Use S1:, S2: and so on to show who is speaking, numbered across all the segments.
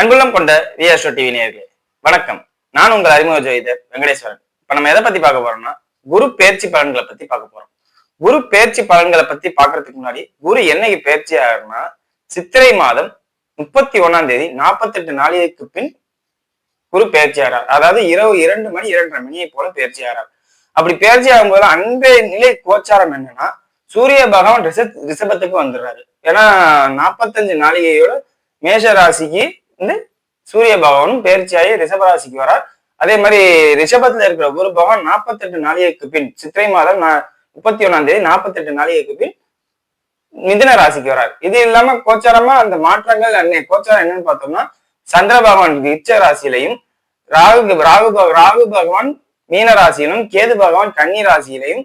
S1: அங்குள்ளம் கொண்ட VSO TV நேர்களே வணக்கம். நான் உங்கள் அறிமுக ஜோதிடர் வெங்கடேஸ்வரன். இப்ப நம்ம எதை பத்தி பார்க்க போறோம்னா குரு பேர்ச்சி பலன்களை பத்தி பார்க்க போறோம். குரு பேர்ச்சி பலன்களை பத்தி பாக்குறதுக்கு முன்னாடி குரு என்னைக்கு பேர்ச்சி ஆகும்னா சித்திரை மாதம் முப்பத்தி ஒண்ணாம் தேதி நாற்பத்தெட்டு நாளைக்கு பின் குரு பேர்ச்சி ஆகிறார் அதாவது இரவு இரண்டு மணி இரண்டரை மணியை போல பேர்ச்சி ஆகிறார் அப்படி பேர்ச்சி ஆகும்போது அன்றைய நிலை கோச்சாரம் என்னன்னா சூரிய பகவான் ரிஷ ரிஷபத்துக்கு வந்துடுறாரு. ஏன்னா நாற்பத்தஞ்சு நாளிகையோட மேஷ ராசிக்கு வந்து சூரிய பகவானும் பயிற்சியாகி ரிஷப ராசிக்கு வரார். அதே மாதிரி ரிஷபத்துல இருக்கிற குரு பகவான் நாற்பத்தெட்டு நாளிகைக்கு பின் சித்திரை மாதம் முப்பத்தி ஒன்னாம் தேதி நாற்பத்தெட்டு நாளிகைக்கு பின் மிதுன ராசிக்கு வரார். இது இல்லாம கோச்சாரமா அந்த மாற்றங்கள் அன்னை கோச்சாரம் என்னன்னு பார்த்தோம்னா சந்திர பகவான் இச்ச ராசியிலையும் ராகு ராகு ராகு பகவான் மீன ராசியிலும் கேது பகவான் கன்னி ராசியிலையும்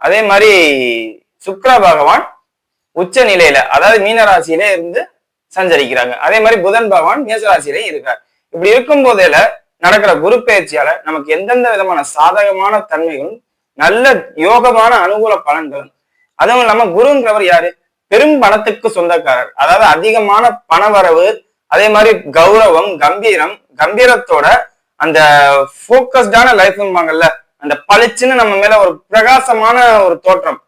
S1: அதே மாதிரி சுக்கர பகவான் உச்ச நிலையில அதாவது மீன ராசியிலே இருந்து சஞ்சரிக்கிறாங்க. அதே மாதிரி புதன் பகவான் மேசராசியிலையும் இருக்கார். இப்படி இருக்கும் போதேல நடக்கிற குரு பயிற்சியால நமக்கு எந்தெந்த விதமான சாதகமான தன்மைகளும் நல்ல யோகமான அனுகூல பலன்களும் அதுவும் இல்லாம குருங்கிறவர் யாரு? பெரும் பணத்துக்கு சொந்தக்காரர். அதாவது அதிகமான பணவரவு அதே மாதிரி கௌரவம் கம்பீரம் கம்பீரத்தோட அந்த போக்கஸ்டான லைஃப்பாங்கல்ல அந்த பளிச்சுன்னு நம்ம மேல ஒரு பிரகாசமான ஒரு தோற்றம்.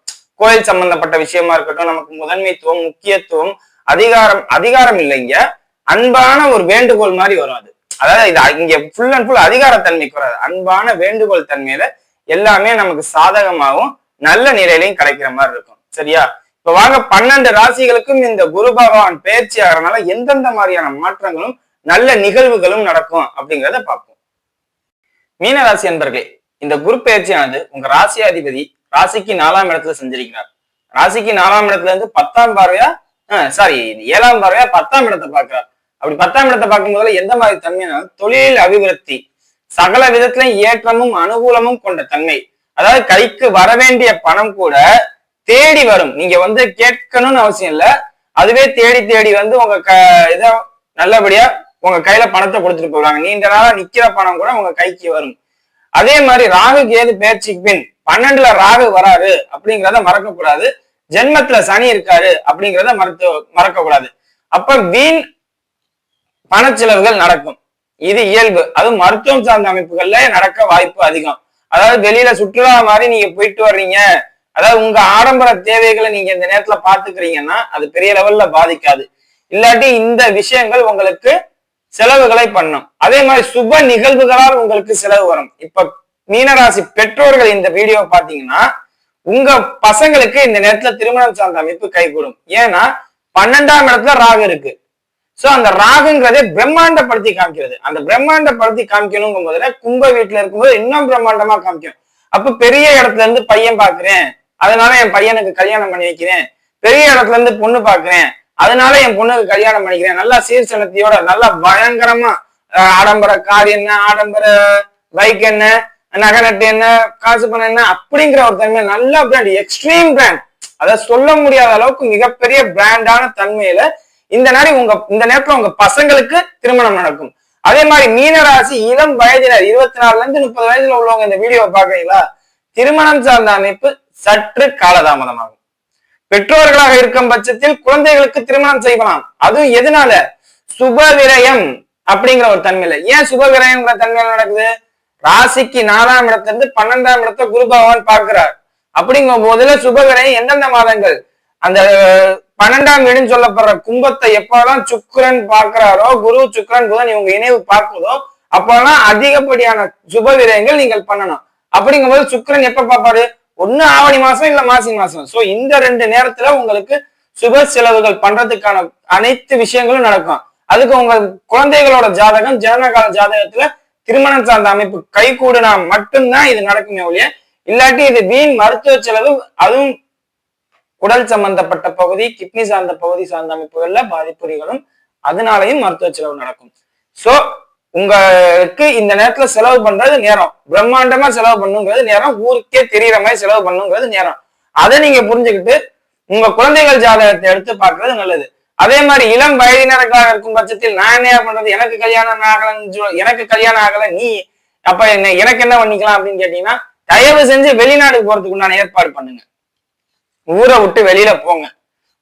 S1: கோயில் சம்பந்தப்பட்ட விஷயமா இருக்கட்டும் நமக்கு முதன்மைத்துவம் முக்கியத்துவம் அதிகாரம் அதிகாரம் இல்லைங்க. அன்பான ஒரு வேண்டுகோள் மாதிரி வரும் அது. அதாவது இது இங்க ஃபுல் அண்ட் ஃபுல் அதிகாரத்தன்மைக்கு வராது அன்பான வேண்டுகோள் தன்மையில எல்லாமே நமக்கு சாதகமாகவும் நல்ல நிலையிலையும் கிடைக்கிற மாதிரி இருக்கும். சரியா? இப்ப வாங்க பன்னெண்டு ராசிகளுக்கும் இந்த குரு பகவான் பயிற்சி ஆகிறனால எந்தெந்த மாதிரியான மாற்றங்களும் நல்ல நிகழ்வுகளும் நடக்கும் அப்படிங்கிறத பார்ப்போம். மீன ராசி அன்பர்களே இந்த குரு பயிற்சியானது உங்க ராசியாதிபதி ராசிக்கு நாலாம் இடத்துல செஞ்சிருக்கிறார். ராசிக்கு நாலாம் இடத்துல இருந்து பத்தாம் பார்வையா சாரி ஏழாம் பார்வையா பத்தாம் இடத்தை பார்க்கிறார் அப்படி பத்தாம் இடத்தை பார்க்கும்போது எந்த மாதிரி தன்மைனா தொழில் அபிவிருத்தி. சகல விதத்திலும் ஏற்றமும் அனுகூலமும் கொண்ட தன்மை. அதாவது கைக்கு வர வேண்டிய பணம் கூட தேடி வரும். நீங்க வந்து கேட்கணும்னு அவசியம் இல்ல. அதுவே தேடி தேடி வந்து உங்க க இதை நல்லபடியா உங்க கையில பணத்தை கொடுத்துட்டு போறாங்க. நீண்ட நாளா நிக்கிற பணம் கூட உங்க கைக்கு வரும். அதே மாதிரி ராகு கேது பேச்சுக்கு பின் பன்னெண்டுல ராகு வராரு அப்படிங்கிறத மறக்கக்கூடாது. ஜென்மத்துல சனி இருக்காரு அப்படிங்கிறத மறத்து மறக்க கூடாது அப்ப வீண் பணச்செலவுகள் நடக்கும். இது இயல்பு. அதுவும் மருத்துவம் சார்ந்த அமைப்புகள்ல நடக்க வாய்ப்பு அதிகம். அதாவது வெளியில சுற்றுலா மாதிரி நீங்க போயிட்டு வர்றீங்க. அதாவது உங்க ஆடம்பர தேவைகளை நீங்க இந்த நேரத்துல பாத்துக்கிறீங்கன்னா அது பெரிய லெவல்ல பாதிக்காது. இல்லாட்டி இந்த விஷயங்கள் உங்களுக்கு செலவுகளை பண்ணும். அதே மாதிரி சுப நிகழ்வுகளால் உங்களுக்கு செலவு வரும். இப்ப மீனராசி பெற்றோர்கள் இந்த வீடியோ பாத்தீங்கன்னா உங்க பசங்களுக்கு இந்த நேரத்துல திருமணம் சார்ந்த அமைப்பு கைகூடும். ஏன்னா பன்னெண்டாம் இடத்துல ராகு இருக்கு. சோ அந்த ராகுங்கிறதே பிரம்மாண்டப்படுத்தி காமிக்கிறது. அந்த பிரம்மாண்டப்படுத்தி காமிக்கணுங்கும் போதுல கும்ப வீட்டுல இருக்கும்போது இன்னும் பிரம்மாண்டமா காமிக்கும். அப்ப பெரிய இடத்துல இருந்து பையன் பாக்குறேன். அதனால என் பையனுக்கு கல்யாணம் பண்ணி வைக்கிறேன். பெரிய இடத்துல இருந்து பொண்ணு பாக்குறேன். அதனால என் பொண்ணுக்கு கல்யாணம் பண்ணிக்கிறேன். நல்லா சீர்சனத்தையோட நல்லா பயங்கரமா ஆடம்பர கார் என்ன ஆடம்பர பைக் என்ன நகை நட்டு என்ன காசு பணம் என்ன அப்படிங்கிற ஒரு தன்மை நல்ல பிராண்ட் எக்ஸ்ட்ரீம் பிராண்ட் அதை சொல்ல முடியாத அளவுக்கு மிகப்பெரிய பிராண்டான தன்மையில இந்த நாளை உங்க இந்த நேரத்துல உங்க பசங்களுக்கு திருமணம் நடக்கும். அதே மாதிரி மீனராசி இளம் வயதினர் இருபத்தி நாலுல இருந்து முப்பது வயதுல உள்ளவங்க இந்த வீடியோ பாக்குறீங்களா திருமணம் சார்ந்த அமைப்பு சற்று காலதாமதமாகும். பெற்றோர்களாக இருக்கும் பட்சத்தில் குழந்தைகளுக்கு திருமணம் செய்யலாம். அதுவும் எதனால? சுப விரயம் அப்படிங்கிற ஒரு தன்மையில. ஏன் சுப விரயம்ங்கிற தன்மையில நடக்குது? ராசிக்கு நாலாம் இடத்துல இருந்து பன்னெண்டாம் இடத்தை குரு பகவான் பார்க்கிறார். அப்படிங்கும் போதுல சுப விரயம் எந்தெந்த மாதங்கள்? அந்த பன்னெண்டாம் வீடுன்னு சொல்லப்படுற கும்பத்தை எப்பெல்லாம் சுக்கரன் பார்க்கிறாரோ குரு சுக்கரன் புதன் இவங்க இணைவு பார்க்குதோ அப்பெல்லாம் அதிகப்படியான சுப விரயங்கள் நீங்கள் பண்ணணும். அப்படிங்கும்போது சுக்கரன் எப்ப பார்ப்பாரு? ஒன்னு ஆவணி மாசம் இல்ல மாசி மாசம். சோ இந்த ரெண்டு நேரத்துல உங்களுக்கு சுப செலவுகள் பண்றதுக்கான அனைத்து விஷயங்களும் நடக்கும். அதுக்கு உங்க குழந்தைகளோட ஜாதகம் ஜனனகால ஜாதகத்துல திருமணம் சார்ந்த அமைப்பு கை கூடுனா மட்டும்தான் இது நடக்குமே ஒழிய இல்லாட்டி இது வீண் மருத்துவ செலவு அதுவும் உடல் சம்பந்தப்பட்ட பகுதி கிட்னி சார்ந்த பகுதி சார்ந்த அமைப்புகள்ல பாதிப்புரிகளும் அதனாலையும் மருத்துவ செலவு நடக்கும். சோ உங்களுக்கு இந்த நேரத்துல செலவு பண்றது நேரம். பிரம்மாண்டமா செலவு பண்ணுங்கிறது நேரம். ஊருக்கே தெரியற மாதிரி செலவு பண்ணுங்கிறது நேரம். அதை நீங்க புரிஞ்சுக்கிட்டு உங்க குழந்தைகள் ஜாதகத்தை எடுத்து பார்க்கறது நல்லது. அதே மாதிரி இளம் வயதினருக்காக இருக்கும் பட்சத்தில் நான் என்ன பண்றது? எனக்கு கல்யாணம் ஆகலன்னு எனக்கு கல்யாணம் ஆகல நீ அப்ப என்ன எனக்கு என்ன பண்ணிக்கலாம் அப்படின்னு கேட்டீங்கன்னா தயவு செஞ்சு வெளிநாட்டுக்கு போறதுக்கு உண்டான ஏற்பாடு பண்ணுங்க. ஊரை விட்டு வெளியில போங்க.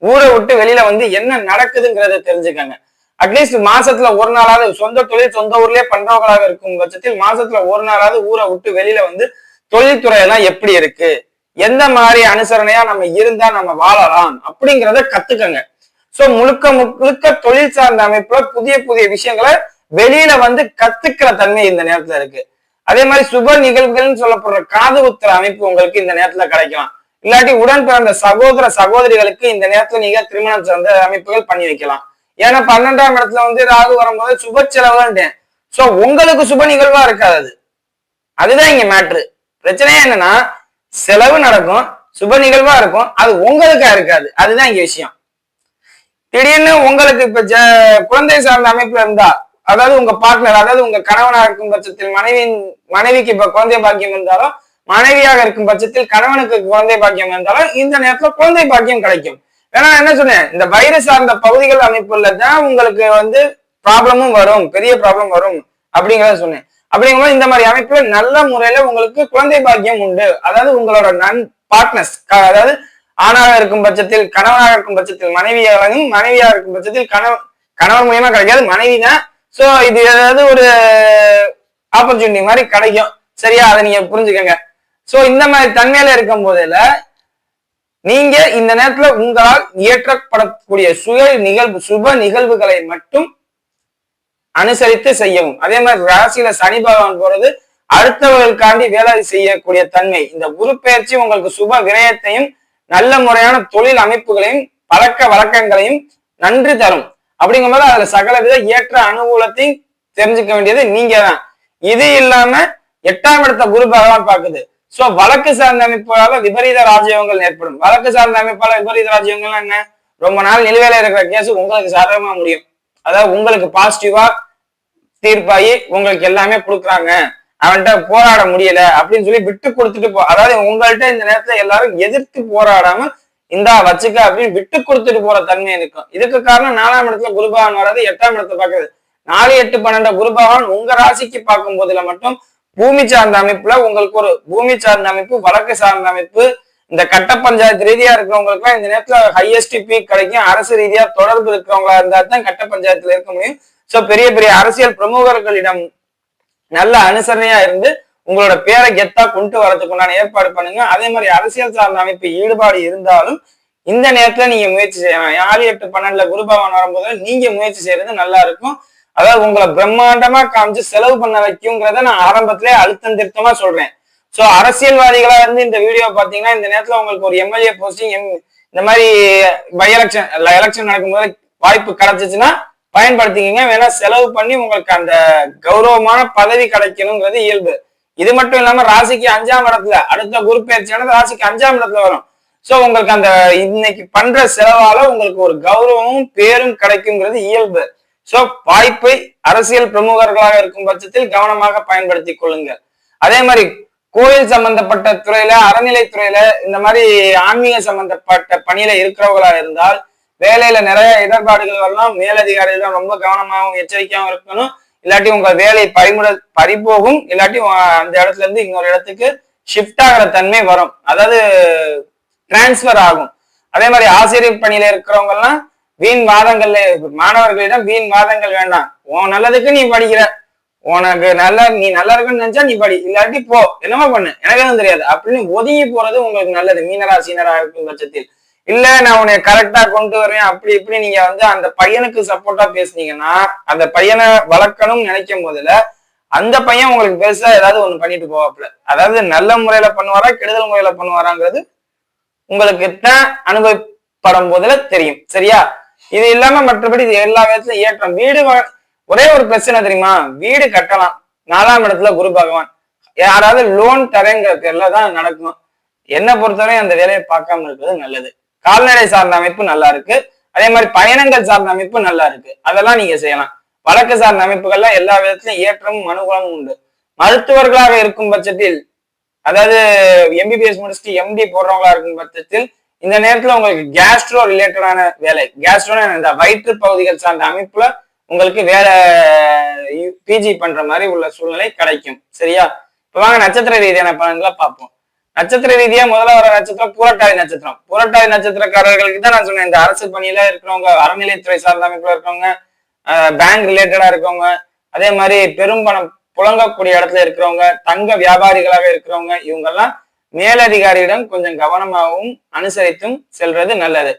S1: ஊரை விட்டு வெளியில வந்து என்ன நடக்குதுங்கிறத தெரிஞ்சுக்கங்க. அட்லீஸ்ட் மாசத்துல ஒரு நாளாவது சொந்த தொழில் சொந்த ஊர்லயே பண்றவங்களாக இருக்கும் பட்சத்தில் மாசத்துல ஒரு நாளாவது ஊரை விட்டு வெளியில வந்து தொழில்துறையெல்லாம் எப்படி இருக்கு? எந்த மாதிரி அனுசரணையா நம்ம இருந்தா நம்ம வாழலாம்? அப்படிங்கிறத கத்துக்கங்க. சோ முழுக்க முழுக்க தொழில் சார்ந்த அமைப்புல புதிய புதிய விஷயங்களை வெளியில வந்து கத்துக்கிற தன்மை இந்த நேரத்துல இருக்கு. அதே மாதிரி சுப நிகழ்வுகள்னு சொல்லப்படுற காது உத்தர அமைப்பு உங்களுக்கு இந்த நேரத்துல கிடைக்கலாம் இல்லாட்டி உடன் பிறந்த சகோதர சகோதரிகளுக்கு இந்த நேரத்துல நீங்க திருமணம் சார்ந்த அமைப்புகள் பண்ணி வைக்கலாம். ஏன்னா பன்னெண்டாம் இடத்துல வந்து ராகு வரும்போது சுப செலவுன்றேன் சோ உங்களுக்கு சுப நிகழ்வா இருக்காது. அது அதுதான் இங்க மேட்ரு பிரச்சனையே என்னன்னா செலவு நடக்கும் சுப நிகழ்வா இருக்கும் அது உங்களுக்கா இருக்காது. அதுதான் இங்க விஷயம். திடீர்னு உங்களுக்கு இப்ப ஜ- குழந்தை சார்ந்த அமைப்புல இருந்தா அதாவது உங்க பார்ட்னர் அதாவது உங்க கணவனா இருக்கும் பட்சத்தில் மனைவியின் மனைவிக்கு இப்ப குழந்தை பாக்கியம் இருந்தாலும் மனைவியாக இருக்கும் பட்சத்தில் கணவனுக்கு குழந்தை பாக்கியம் இருந்தாலும் இந்த நேரத்துல குழந்தை பாக்கியம் கிடைக்கும். ஏன்னா என்ன சொன்னேன்? இந்த வைரஸ் சார்ந்த பகுதிகள் அமைப்புல தான் உங்களுக்கு வந்து ப்ராப்ளமும் வரும் பெரிய ப்ராப்ளம் வரும் அப்படிங்கிறத சொன்னேன். அப்படிங்கும்போது இந்த மாதிரி அமைப்புல நல்ல முறையில உங்களுக்கு குழந்தை பாக்கியம் உண்டு. அதாவது உங்களோட நன் பார்ட்னர்ஸ் அதாவது ஆணாக இருக்கும் பட்சத்தில் கணவனாக இருக்கும் பட்சத்தில் மனைவியாகவும் மனைவியாக இருக்கும் பட்சத்தில் கணவன் கணவன் மூலியமா கிடைக்காது மனைவி தான் சோ இது ஏதாவது ஒரு ஆப்பர்ச்சுனிட்டி மாதிரி கிடைக்கும். சரியா? அதை நீங்க புரிஞ்சுக்கங்க. சோ இந்த மாதிரி தன்மையில இருக்கும் போதில் நீங்க இந்த நேரத்துல உங்களால் இயற்றப்படக்கூடிய சுய நிகழ்வு சுப நிகழ்வுகளை மட்டும் அனுசரித்து செய்யவும். அதே மாதிரி ராசியில சனி பகவான் போறது அடுத்தவர்களுக்காண்டி வேலை செய்யக்கூடிய தன்மை. இந்த குரு பயிற்சி உங்களுக்கு சுப விரயத்தையும் நல்ல முறையான தொழில் அமைப்புகளையும் பழக்க வழக்கங்களையும் நன்றி தரும். அப்படிங்கும்போது அதுல சகல வித ஏற்ற அனுகூலத்தையும் தெரிஞ்சுக்க வேண்டியது நீங்க தான் இது இல்லாம எட்டாம் இடத்த குரு பகவான் பாக்குது சோ வழக்கு சார்ந்த அமைப்பால விபரீத ராஜயோகங்கள் ஏற்படும். வழக்கு சார்ந்த அமைப்பால விபரீத ராஜயோகங்கள் என்ன? ரொம்ப நாள் நிலுவையில இருக்கிற கேஸ் உங்களுக்கு சாதகமா முடியும். அதாவது உங்களுக்கு பாசிட்டிவா தீர்ப்பாயி உங்களுக்கு எல்லாமே கொடுக்குறாங்க. அவன்கிட்ட போராட முடியல அப்படின்னு சொல்லி விட்டு கொடுத்துட்டு போ அதாவது உங்கள்கிட்ட இந்த நேரத்துல எல்லாரும் எதிர்த்து போராடாம இந்தா வச்சுக்க அப்படின்னு விட்டு கொடுத்துட்டு போற தன்மை இருக்கும். இதுக்கு காரணம் நாலாம் இடத்துல குருபகவான் வராது எட்டாம் இடத்தை பாக்குறது நாலு எட்டு பன்னெண்டு குருபகவான் உங்க ராசிக்கு பார்க்கும் போதுல மட்டும் பூமி சார்ந்த அமைப்புல உங்களுக்கு ஒரு பூமி சார்ந்த அமைப்பு வழக்கு சார்ந்த அமைப்பு இந்த கட்ட பஞ்சாயத்து ரீதியா இருக்கிறவங்களுக்கு இந்த நேரத்துல ஹையஸ்ட் பீக் கிடைக்கும். அரசு ரீதியா தொடர்பு இருக்கிறவங்களா இருந்தா தான் கட்ட பஞ்சாயத்துல இருக்க முடியும். சோ பெரிய பெரிய அரசியல் பிரமுகர்களிடம் நல்ல அனுசரணையா இருந்து உங்களோட பேரை கெத்தா கொண்டு வரதுக்கு உண்டான ஏற்பாடு பண்ணுங்க. அதே மாதிரி அரசியல் சார்ந்த அமைப்பு ஈடுபாடு இருந்தாலும் இந்த நேரத்துல நீங்க முயற்சி செய்யலாம் ஆறு எட்டு பன்னெண்டுல குருபவன் வரும்போது நீங்க முயற்சி செய்யறது நல்லா இருக்கும். அதாவது உங்களை பிரம்மாண்டமா காமிச்சு செலவு பண்ண வைக்குங்கிறத நான் ஆரம்பத்திலே அழுத்தம் திருத்தமா சொல்றேன். சோ அரசியல்வாதிகளா இருந்து இந்த வீடியோ பாத்தீங்கன்னா இந்த நேரத்துல உங்களுக்கு ஒரு எம்எல்ஏ போஸ்டிங் இந்த மாதிரி பை எலெக்ஷன் எலெக்ஷன் நடக்கும்போது வாய்ப்பு கிடைச்சிச்சுன்னா பயன்படுத்திக்கிங்க. வேணா செலவு பண்ணி உங்களுக்கு அந்த கௌரவமான பதவி கிடைக்கணுங்கிறது இயல்பு. இது மட்டும் இல்லாம ராசிக்கு அஞ்சாம் இடத்துல அடுத்த குரு பயிற்சியானது ராசிக்கு அஞ்சாம் இடத்துல வரும். சோ உங்களுக்கு அந்த இன்னைக்கு பண்ற செலவால உங்களுக்கு ஒரு கௌரவமும் பேரும் கிடைக்குங்கிறது இயல்பு. சோ வாய்ப்பை அரசியல் பிரமுகர்களாக இருக்கும் பட்சத்தில் கவனமாக பயன்படுத்திக் கொள்ளுங்கள். அதே மாதிரி கோயில் சம்பந்தப்பட்ட துறையில அறநிலைத்துறையில இந்த மாதிரி ஆன்மீக சம்பந்தப்பட்ட பணியில இருக்கிறவர்களா இருந்தால் வேலையில நிறைய இடர்பாடுகள் வரலாம். மேலதிகாரிகள் ரொம்ப கவனமாகவும் எச்சரிக்கையாகவும் இருக்கணும். இல்லாட்டி உங்க வேலை பறிமுட பறிபோகும். இல்லாட்டி அந்த இடத்துல இருந்து இன்னொரு இடத்துக்கு ஷிஃப்ட் ஆகிற தன்மை வரும். அதாவது டிரான்ஸ்ஃபர் ஆகும். அதே மாதிரி ஆசிரியர் பணியில இருக்கிறவங்க எல்லாம் வீண் வாதங்கள்ல மாணவர்களிடம் வீண் வாதங்கள் வேண்டாம். உன் நல்லதுக்கு நீ படிக்கிற. உனக்கு நல்லா நீ நல்லா இருக்குன்னு நினைச்சா நீ படி. இல்லாட்டி போ. என்னமோ பண்ணு. எனக்கு எதுவும் தெரியாது. அப்படின்னு ஒதுங்கி போறது உங்களுக்கு நல்லது. மீனராசினரா இருக்கும் பட்சத்தில். இல்ல நான் உன்னை கரெக்டா கொண்டு வருவேன் அப்படி இப்படி நீங்க வந்து அந்த பையனுக்கு சப்போர்ட்டா பேசுனீங்கன்னா அந்த பையனை வளர்க்கணும்னு நினைக்கும் போதுல அந்த பையன் உங்களுக்கு பெருசா ஏதாவது ஒண்ணு பண்ணிட்டு போவாப்ல அதாவது நல்ல முறையில பண்ணுவாரா கெடுதல் முறையில பண்ணுவாராங்கிறது உங்களுக்கு தான் அனுபவப்படும் போதுல தெரியும். சரியா? இது இல்லாம மற்றபடி இது எல்லா விதத்துலயும் ஏற்றம். வீடு ஒரே ஒரு பிரச்சனை தெரியுமா? வீடு கட்டலாம். நாலாம் இடத்துல குரு பகவான். யாராவது லோன் தரேங்கிற பேர்ல தான் நடக்கும் என்னை பொறுத்தவரை அந்த வேலையை பார்க்காம இருக்கிறது நல்லது. கால்நடை சார்ந்த அமைப்பு நல்லா இருக்கு. அதே மாதிரி பயணங்கள் சார்ந்த அமைப்பு நல்லா இருக்கு. அதெல்லாம் நீங்க செய்யலாம். வழக்கு சார்ந்த அமைப்புகள்லாம் எல்லா விதத்திலும் ஏற்றமும் அனுகூலமும் உண்டு. மருத்துவர்களாக இருக்கும் பட்சத்தில் அதாவது எம்பிபிஎஸ் முடிச்சுட்டு எம்டி போடுறவங்களா இருக்கும் பட்சத்தில் இந்த நேரத்துல உங்களுக்கு கேஸ்ட்ரோ ரிலேட்டடான வேலை கேஸ்ட்ரோனா இந்த வயிற்று பகுதிகள் சார்ந்த அமைப்புல உங்களுக்கு வேலை பிஜி பண்ற மாதிரி உள்ள சூழ்நிலை கிடைக்கும். சரியா? இப்ப வாங்க நட்சத்திர ரீதியான பலன்களை பார்ப்போம். நட்சத்திர ரீதியா முதல்ல வர நட்சத்திரம் பூரட்டாதி நட்சத்திரம். பூரட்டாதி நட்சத்திரக்காரர்களுக்கு தான் நான் சொன்னேன் இந்த அரசு பணியில இருக்கிறவங்க அறநிலைத்துறை சார்ந்த அமைப்புல இருக்கிறவங்க பேங்க் ரிலேட்டடா இருக்கவங்க அதே மாதிரி பெரும்பணம் புழங்கக்கூடிய இடத்துல இருக்கிறவங்க தங்க வியாபாரிகளாக இருக்கிறவங்க இவங்கெல்லாம் மேலதிகாரியிடம் கொஞ்சம் கவனமாகவும் அனுசரித்தும் செல்றது நல்லது.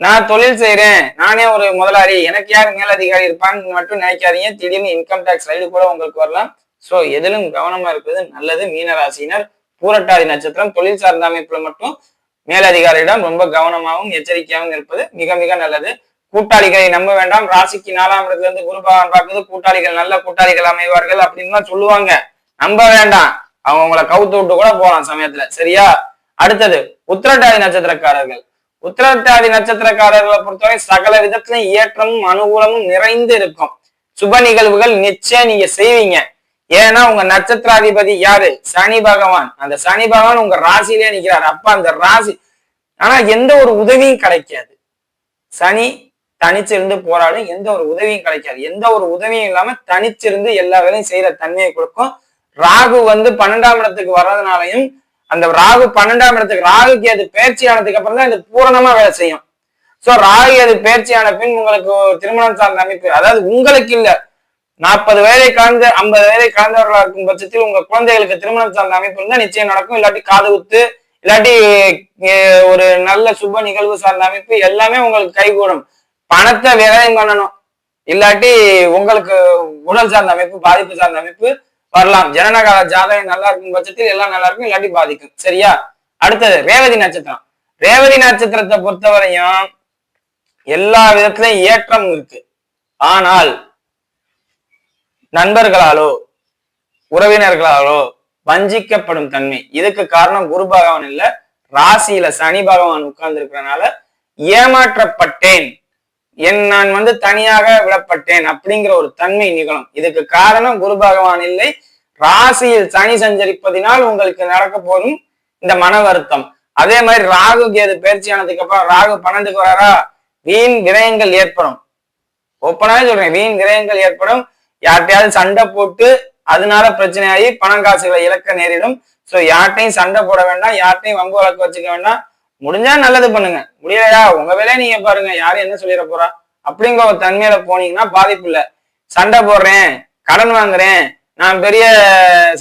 S1: நான் தொழில் செய்யறேன் நானே ஒரு முதலாளி எனக்கு யார் மேலதிகாரி இருப்பான்னு மட்டும் நினைக்காதீங்க திடீர்னு இன்கம் டேக்ஸ் ரைடு கூட உங்களுக்கு வரலாம். ஸோ எதிலும் கவனமா இருக்கிறது நல்லது மீனராசினர் பூரட்டாதி நட்சத்திரம். தொழில் சார்ந்த அமைப்புல மட்டும் மேலதிகாரியிடம் ரொம்ப கவனமாகவும் எச்சரிக்கையாகவும் இருப்பது மிக மிக நல்லது. கூட்டாளிகளை நம்ப வேண்டாம். ராசிக்கு நாலாம் இடத்துல இருந்து குரு பகவான் பார்க்குறது கூட்டாளிகள் நல்ல கூட்டாளிகள் அமைவார்கள் அப்படின்னு சொல்லுவாங்க. நம்ப வேண்டாம். அவங்க உங்களை கவுத்து விட்டு கூட போகலாம் சமயத்துல. சரியா? அடுத்தது உத்திரட்டாதி நட்சத்திரக்காரர்கள். உத்திரட்டாதி நட்சத்திரக்காரர்களை பொறுத்தவரை சகல விதத்திலும் ஏற்றமும் அனுகூலமும் நிறைந்து இருக்கும். சுப நிகழ்வுகள் நிச்சயம் நீங்க செய்வீங்க. ஏன்னா உங்க நட்சத்திராதிபதி யாரு? சனி பகவான். அந்த சனி பகவான் உங்க ராசியிலே நிக்கிறார். அப்ப அந்த ராசி ஆனா எந்த ஒரு உதவியும் கிடைக்காது. சனி தனிச்சிருந்து போராடும் எந்த ஒரு உதவியும் கிடைக்காது. எந்த ஒரு உதவியும் இல்லாம தனிச்சிருந்து எல்லா வேலையும் செய்யற தன்மையை கொடுக்கும். ராகு வந்து பன்னெண்டாம் இடத்துக்கு வர்றதுனாலையும் அந்த ராகு பன்னெண்டாம் இடத்துக்கு ராகுக்கு அது பயிற்சி ஆனதுக்கு அப்புறம் தான் இது பூரணமா வேலை செய்யும். சோ ராகு அது பயிற்சியான பின் உங்களுக்கு திருமணம் சார்ந்த அமைப்பு அதாவது உங்களுக்கு இல்லை. நாற்பது வயதை கலந்து ஐம்பது வயதை கலந்தவர்களா இருக்கும் பட்சத்தில் உங்க குழந்தைகளுக்கு திருமணம் சார்ந்த அமைப்பு இருந்தால் நிச்சயம் நடக்கும். இல்லாட்டி காது குத்து இல்லாட்டி ஒரு நல்ல சுப நிகழ்வு சார்ந்த அமைப்பு எல்லாமே உங்களுக்கு கைகூடும். பணத்தை விரயம் பண்ணணும். இல்லாட்டி உங்களுக்கு உடல் சார்ந்த அமைப்பு பாதிப்பு சார்ந்த அமைப்பு வரலாம். ஜனநக ஜாதகம் நல்லா இருக்கும் பட்சத்தில் எல்லாம் நல்லா இருக்கும் இல்லாட்டி பாதிக்கும். சரியா? அடுத்தது ரேவதி நட்சத்திரம். ரேவதி நட்சத்திரத்தை பொறுத்தவரையும் எல்லா விதத்திலையும் ஏற்றம் இருக்கு. ஆனால் நண்பர்களாலோ உறவினர்களாலோ வஞ்சிக்கப்படும் தன்மை. இதுக்கு காரணம் குரு பகவான் இல்ல ராசியில சனி பகவான் உட்கார்ந்து இருக்கிறனால ஏமாற்றப்பட்டேன். என் நான் வந்து தனியாக விடப்பட்டேன் அப்படிங்கிற ஒரு தன்மை நிகழும். இதுக்கு காரணம் குரு பகவான் இல்லை. ராசியில் சனி சஞ்சரிப்பதினால் உங்களுக்கு நடக்க போதும் இந்த மன வருத்தம். அதே மாதிரி ராகு கேது பயிற்சியானதுக்கு அப்புறம் ராகு பன்னெண்டுக்கு வராரா? வீண் விரயங்கள் ஏற்படும். ஒப்பனாவே சொல்றேன். வீண் விரயங்கள் ஏற்படும். யார்கிட்டயாவது சண்டை போட்டு அதனால பிரச்சனையாகி பணம் காசுகளை இழக்க நேரிடும். ஸோ யார்ட்டையும் சண்டை போட வேண்டாம். யார்ட்டையும் வம்பு வழக்கு வச்சுக்க வேண்டாம். முடிஞ்சா நல்லது பண்ணுங்க. முடியலையா? உங்க வேலையை நீங்க பாருங்க. யாரும் என்ன சொல்லிட போறா? அப்படிங்கிற ஒரு தன்மையில போனீங்கன்னா பாதிப்பு இல்லை. சண்டை போடுறேன். கடன் வாங்குறேன். நான் பெரிய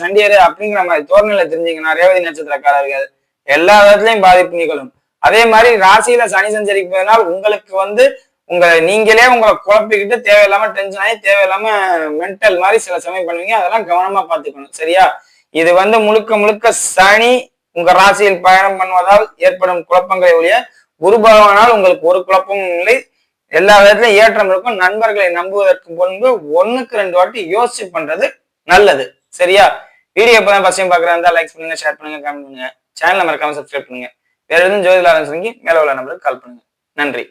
S1: சண்டியர் அப்படிங்கிற மாதிரி தோரணையில தெரிஞ்சுங்கன்னா ரேவதி நட்சத்திரக்காரர்கள். எல்லா விதத்துலயும் பாதிப்பு நிகழும். அதே மாதிரி ராசியில சனி சஞ்சரிப்பதனால் உங்களுக்கு வந்து உங்களை நீங்களே உங்களை குழப்பிக்கிட்டு தேவையில்லாம டென்ஷன் ஆகி தேவையில்லாம மென்டல் மாதிரி சில சமயம் பண்ணுவீங்க. அதெல்லாம் கவனமா பாத்துக்கணும் சரியா? இது வந்து முழுக்க முழுக்க சனி உங்க ராசியில் பயணம் பண்ணுவதால் ஏற்படும் குழப்பங்களை ஒழிய குரு பகவானால் உங்களுக்கு ஒரு குழப்பமும் இல்லை. எல்லா விதத்திலும் ஏற்றம் இருக்கும். நண்பர்களை நம்புவதற்கு முன்பு ஒண்ணுக்கு ரெண்டு வாட்டி யோசிச்சு பண்றது நல்லது. சரியா? வீடியோ எப்பதான் ஃபர்ஸ்ட் பாக்குறா இருந்தா லைக் பண்ணுங்க ஷேர் பண்ணுங்க கமெண்ட் பண்ணுங்க. சேனல் மறக்காம சப்ஸ்கிரைப் பண்ணுங்க. வேற எதுவும் ஜோதிலாரன் சொல்லி மேல உள்ள நம்பருக்கு கால் பண்ணுங்க. நன்றி.